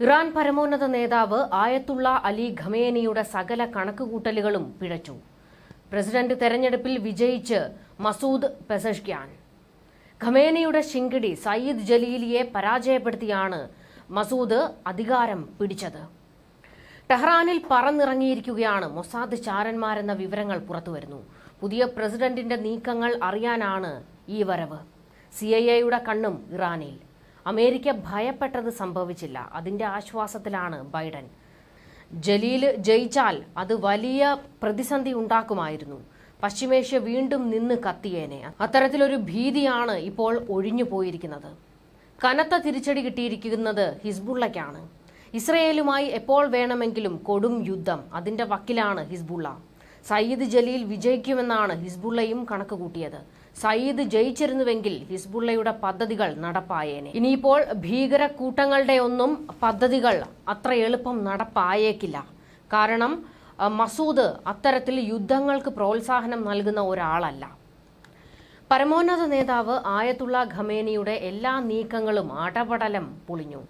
Iran പരമോന്നത നേതാവ് ആയത്തുള്ള അലി ഖമേനിയുടെ സകല കണക്കുകൂട്ടലുകളും പിഴച്ചു. പ്രസിഡന്റ് തെരഞ്ഞെടുപ്പിൽ വിജയിച്ച് മസൂദ് പെസഷ്ക്യാൻ. ഖമേനിയുടെ ശിങ്കിടി സയ്യിദ് ജലീലിയെ പരാജയപ്പെടുത്തിയാണ് മസൂദ് അധികാരം പിടിച്ചത്. ടെഹ്റാനിൽ പറന്നിറങ്ങിയിരിക്കുകയാണ് മൊസാദ് ചാരന്മാരെന്ന വിവരങ്ങൾ പുറത്തുവരുന്നു. പുതിയ പ്രസിഡന്റിന്റെ നീക്കങ്ങൾ അറിയാനാണ് ഈ വരവ്. സി കണ്ണും ഇറാനിൽ. അമേരിക്ക ഭയപ്പെട്ടത് സംഭവിച്ചില്ല. അതിന്റെ ആശ്വാസത്തിലാണ് ബൈഡൻ. ജലീൽ ജയിച്ചാൽ അത് വലിയ പ്രതിസന്ധി ഉണ്ടാക്കുമായിരുന്നു. പശ്ചിമേഷ്യ വീണ്ടും നിന്ന് കത്തിയേനെ. അത്തരത്തിലൊരു ഭീതിയാണ് ഇപ്പോൾ ഒഴിഞ്ഞു പോയിരിക്കുന്നത്. കനത്ത തിരിച്ചടി കിട്ടിയിരിക്കുന്നത് ഹിസ്ബുള്ളയ്ക്കാണ്. ഇസ്രയേലുമായി എപ്പോൾ വേണമെങ്കിലും കൊടും യുദ്ധം. അതിന്റെ വക്കിലാണ് ഹിസ്ബുള്ള. സയ്യിദ് ജലീൽ വിജയിക്കുമെന്നാണ് ഹിസ്ബുള്ളയും കണക്ക് കൂട്ടിയത് സയ്യിദ് ജയിച്ചിരുന്നുവെങ്കിൽ ഹിസ്ബുള്ളയുടെ പദ്ധതികൾ നടപ്പായേനെ. ഇനിയിപ്പോൾ ഭീകര കൂട്ടങ്ങളുടെ ഒന്നും പദ്ധതികൾ അത്ര എളുപ്പം നടപ്പായേക്കില്ല. കാരണം മസൂദ് അത്തരത്തിൽ യുദ്ധങ്ങൾക്ക് പ്രോത്സാഹനം നൽകുന്ന ഒരാളല്ല. പരമോന്നത നേതാവ് ആയത്തുള്ള ഖമേനിയുടെ എല്ലാ നീക്കങ്ങളും അടപടലം പൊളിഞ്ഞു.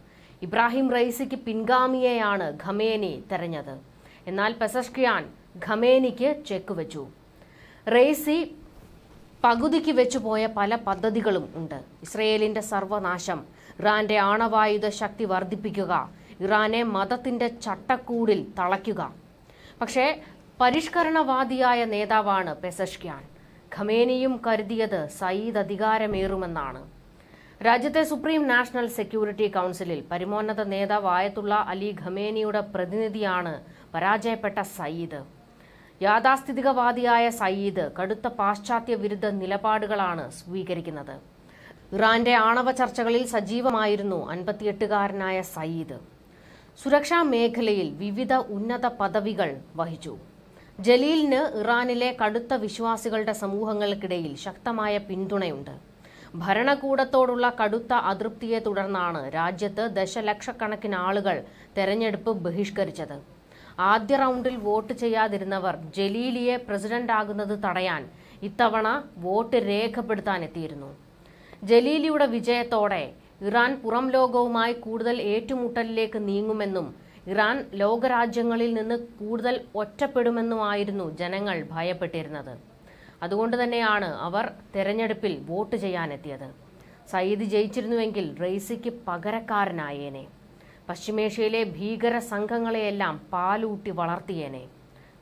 ഇബ്രാഹിം റൈസിക്ക് പിൻഗാമിയെയാണ് ഖമേനി തെരഞ്ഞത്. എന്നാൽ പെസഷ്കിയാൻ ഖമേനിക്ക് ചെക്ക് വെച്ചു. റെയ്സി പകുതിക്ക് വെച്ചു പോയ പല പദ്ധതികളും ഉണ്ട്. ഇസ്രയേലിന്റെ സർവനാശം ഇറാന്റെ ആണവായുധ ശക്തി വർദ്ധിപ്പിക്കുക ഇറാനെ മതത്തിന്റെ ചട്ടക്കൂടിൽ തളയ്ക്കുക. പക്ഷേ പരിഷ്കരണവാദിയായ നേതാവാണ് പെസഷ്ക്യാൻ. ഖമേനിയും കരുതിയത് സയ്യിദ് അധികാരമേറുമെന്നാണ്. രാജ്യത്തെ സുപ്രീം നാഷണൽ സെക്യൂരിറ്റി കൗൺസിലിൽ പരമോന്നത നേതാവായത്തുള്ള അലി ഖമേനിയുടെ പ്രതിനിധിയാണ് പരാജയപ്പെട്ട സയ്യിദ്. യാഥാസ്ഥിതികവാദിയായ സയ്യിദ് കടുത്ത പാശ്ചാത്യ വിരുദ്ധ നിലപാടുകളാണ് സ്വീകരിക്കുന്നത്. ഇറാന്റെ ആണവ ചർച്ചകളിൽ സജീവമായിരുന്നു അൻപത്തിയെട്ടുകാരനായ സയ്യിദ്. സുരക്ഷാ മേഖലയിൽ വിവിധ ഉന്നത പദവികൾ വഹിച്ചു. ജലീലിന് ഇറാനിലെ കടുത്ത വിശ്വാസികളുടെ സമൂഹങ്ങൾക്കിടയിൽ ശക്തമായ പിന്തുണയുണ്ട്. ഭരണകൂടത്തോടുള്ള കടുത്ത അതൃപ്തിയെ തുടർന്നാണ് രാജ്യത്ത് ദശലക്ഷക്കണക്കിന് ആളുകൾ തെരഞ്ഞെടുപ്പ് ബഹിഷ്കരിച്ചത്. ആദ്യ റൗണ്ടിൽ വോട്ട് ചെയ്യാതിരുന്നവർ ജലീലിയെ പ്രസിഡന്റാകുന്നത് തടയാൻ ഇത്തവണ വോട്ട് രേഖപ്പെടുത്താനെത്തിയിരുന്നു ജലീലിയുടെ വിജയത്തോടെ ഇറാൻ പുറം ലോകവുമായി കൂടുതൽ ഏറ്റുമുട്ടലിലേക്ക് നീങ്ങുമെന്നും ഇറാൻ ലോകരാജ്യങ്ങളിൽ നിന്ന് കൂടുതൽ ഒറ്റപ്പെടുമെന്നുമായിരുന്നു ജനങ്ങൾ ഭയപ്പെട്ടിരുന്നത്. അതുകൊണ്ട് തന്നെയാണ് അവർ തെരഞ്ഞെടുപ്പിൽ വോട്ട് ചെയ്യാനെത്തിയത്. സയ്യിദ് ജയിച്ചിരുന്നുവെങ്കിൽ റെയ്സിക്ക് പകരക്കാരനായേനെ. പശ്ചിമേഷ്യയിലെ ഭീകര സംഘങ്ങളെയെല്ലാം പാലൂട്ടി വളർത്തിയേനെ.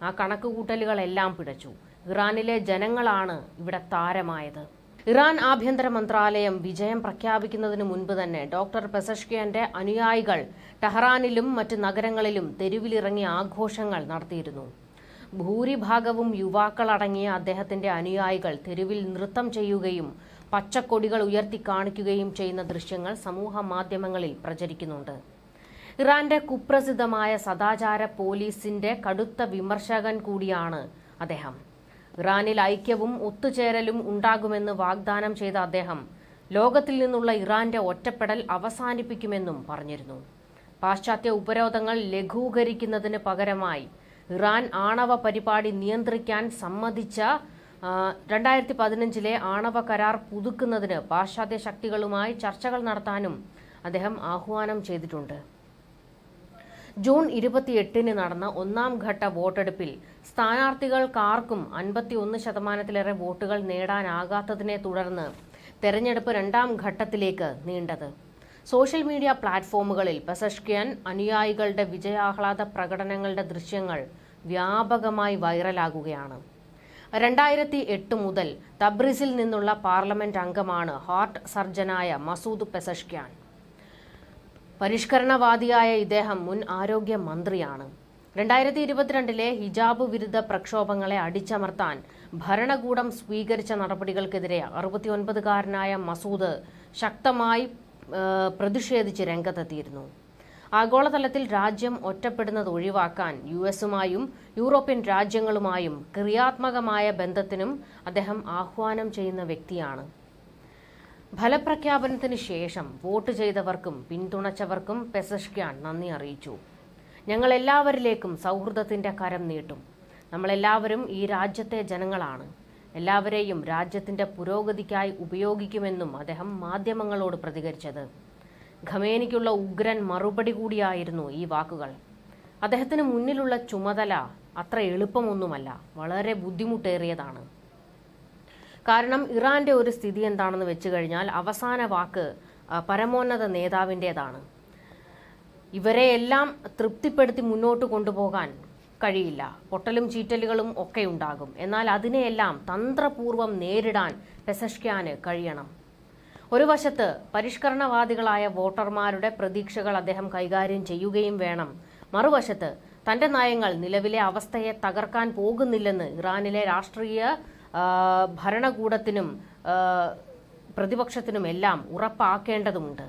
ആ കണക്കുകൂട്ടലുകളെല്ലാം പിടച്ചു. ഇറാനിലെ ജനങ്ങളാണ് ഇവിടെ താരമായത്. ഇറാൻ ആഭ്യന്തര മന്ത്രാലയം വിജയം പ്രഖ്യാപിക്കുന്നതിന് മുൻപ് തന്നെ ഡോക്ടർ പെസഷ്കിയന്റെ അനുയായികൾ ടെഹ്റാനിലും മറ്റ് നഗരങ്ങളിലും തെരുവിലിറങ്ങി ആഘോഷങ്ങൾ നടത്തിയിരുന്നു. ഭൂരിഭാഗവും യുവാക്കളടങ്ങിയ അദ്ദേഹത്തിന്റെ അനുയായികൾ തെരുവിൽ നൃത്തം ചെയ്യുകയും പച്ചക്കൊടികൾ ഉയർത്തി കാണിക്കുകയും ചെയ്യുന്ന ദൃശ്യങ്ങൾ സമൂഹ മാധ്യമങ്ങളിൽ പ്രചരിക്കുന്നുണ്ട്. ഇറാന്റെ കുപ്രസിദ്ധമായ സദാചാര പോലീസിന്റെ കടുത്ത വിമർശകൻ കൂടിയാണ് അദ്ദേഹം. ഇറാനിൽ ഐക്യവും ഒത്തുചേരലും ഉണ്ടാകുമെന്ന് വാഗ്ദാനം ചെയ്ത അദ്ദേഹം ലോകത്തിൽ നിന്നുള്ള ഇറാന്റെ ഒറ്റപ്പെടൽ അവസാനിപ്പിക്കുമെന്നും പറഞ്ഞിരുന്നു. പാശ്ചാത്യ ഉപരോധങ്ങൾ ലഘൂകരിക്കുന്നതിന് പകരമായി ഇറാൻ ആണവ പരിപാടി നിയന്ത്രിക്കാൻ സമ്മതിച്ച രണ്ടായിരത്തി പതിനഞ്ചിലെ ആണവ കരാർ പുതുക്കുന്നതിന് പാശ്ചാത്യ ശക്തികളുമായി ചർച്ചകൾ നടത്താനും അദ്ദേഹം ആഹ്വാനം ചെയ്തിട്ടുണ്ട്. ജൂൺ ഇരുപത്തിയെട്ടിന് നടന്ന ഒന്നാം ഘട്ട വോട്ടെടുപ്പിൽ സ്ഥാനാർത്ഥികൾക്കാർക്കും അൻപത്തിയൊന്ന് ശതമാനത്തിലേറെ വോട്ടുകൾ നേടാനാകാത്തതിനെ തുടർന്ന് തെരഞ്ഞെടുപ്പ് രണ്ടാം ഘട്ടത്തിലേക്ക് നീണ്ടത്. സോഷ്യൽ മീഡിയ പ്ലാറ്റ്ഫോമുകളിൽ പെസഷ്കിയൻ അനുയായികളുടെ വിജയാഹ്ലാദ പ്രകടനങ്ങളുടെ ദൃശ്യങ്ങൾ വ്യാപകമായി വൈറലാകുകയാണ്. രണ്ടായിരത്തി എട്ട് മുതൽ തബ്രിസിൽ നിന്നുള്ള പാർലമെന്റ് അംഗമാണ് ഹാർട്ട് സർജനായ മസൂദ് പെസഷ്ക്യാൻ. പരിഷ്കരണവാദിയായ ഇദ്ദേഹം മുൻ ആരോഗ്യ മന്ത്രിയാണ് രണ്ടായിരത്തി ഇരുപത്തിരണ്ടിലെ ഹിജാബ് വിരുദ്ധ പ്രക്ഷോഭങ്ങളെ അടിച്ചമർത്താൻ ഭരണകൂടം സ്വീകരിച്ച നടപടികൾക്കെതിരെ അറുപത്തിയൊൻപതുകാരനായ മസൂദ് ശക്തമായി പ്രതിഷേധിച്ച് രംഗത്തെത്തിയിരുന്നു. ആഗോളതലത്തിൽ രാജ്യം ഒറ്റപ്പെടുന്നത് ഒഴിവാക്കാൻ യു എസുമായും യൂറോപ്യൻ രാജ്യങ്ങളുമായും ക്രിയാത്മകമായ ബന്ധത്തിനും അദ്ദേഹം ആഹ്വാനം ചെയ്യുന്ന വ്യക്തിയാണ്. ഫലപ്രഖ്യാപനത്തിന് ശേഷം വോട്ട് ചെയ്തവർക്കും പിന്തുണച്ചവർക്കും പെസഷ്ക്യാൻ നന്ദി അറിയിച്ചു. ഞങ്ങൾ എല്ലാവരിലേക്കും സൗഹൃദത്തിന്റെ കരം നീട്ടും. നമ്മളെല്ലാവരും ഈ രാജ്യത്തെ ജനങ്ങളാണ്. എല്ലാവരെയും രാജ്യത്തിന്റെ പുരോഗതിക്കായി ഉപയോഗിക്കുമെന്നും അദ്ദേഹം മാധ്യമങ്ങളോട് പ്രതികരിച്ചത്. ഖമേനിക്കുള്ള ഉഗ്രൻ മറുപടി കൂടിയായിരുന്നു ഈ വാക്കുകൾ. അദ്ദേഹത്തിന് മുന്നിലുള്ള ചുമതല അത്ര എളുപ്പമൊന്നുമല്ല വളരെ ബുദ്ധിമുട്ടേറിയതാണ്. കാരണം ഇറാന്റെ ഒരു സ്ഥിതി എന്താണെന്ന് വെച്ച് കഴിഞ്ഞാൽ അവസാന വാക്ക് പരമോന്നത നേതാവിന്റെതാണ് ഇവരെയെല്ലാം തൃപ്തിപ്പെടുത്തി മുന്നോട്ട് കൊണ്ടുപോകാൻ കഴിയില്ല. പൊട്ടലും ചീറ്റലുകളും ഒക്കെ ഉണ്ടാകും. എന്നാൽ അതിനെയെല്ലാം തന്ത്രപൂർവം നേരിടാൻ പെസഷ്ക്യാന് കഴിയണം. ഒരു വശത്ത് പരിഷ്കരണവാദികളായ വോട്ടർമാരുടെ പ്രതീക്ഷകൾ അദ്ദേഹം കൈകാര്യം ചെയ്യുകയും വേണം. മറുവശത്ത് തന്റെ നയങ്ങൾ നിലവിലെ അവസ്ഥയെ തകർക്കാൻ പോകുന്നില്ലെന്ന് ഇറാനിലെ രാഷ്ട്രീയ ഭരണകൂടത്തിനും പ്രതിപക്ഷത്തിനുമെല്ലാം ഉറപ്പാക്കേണ്ടതുണ്ട്.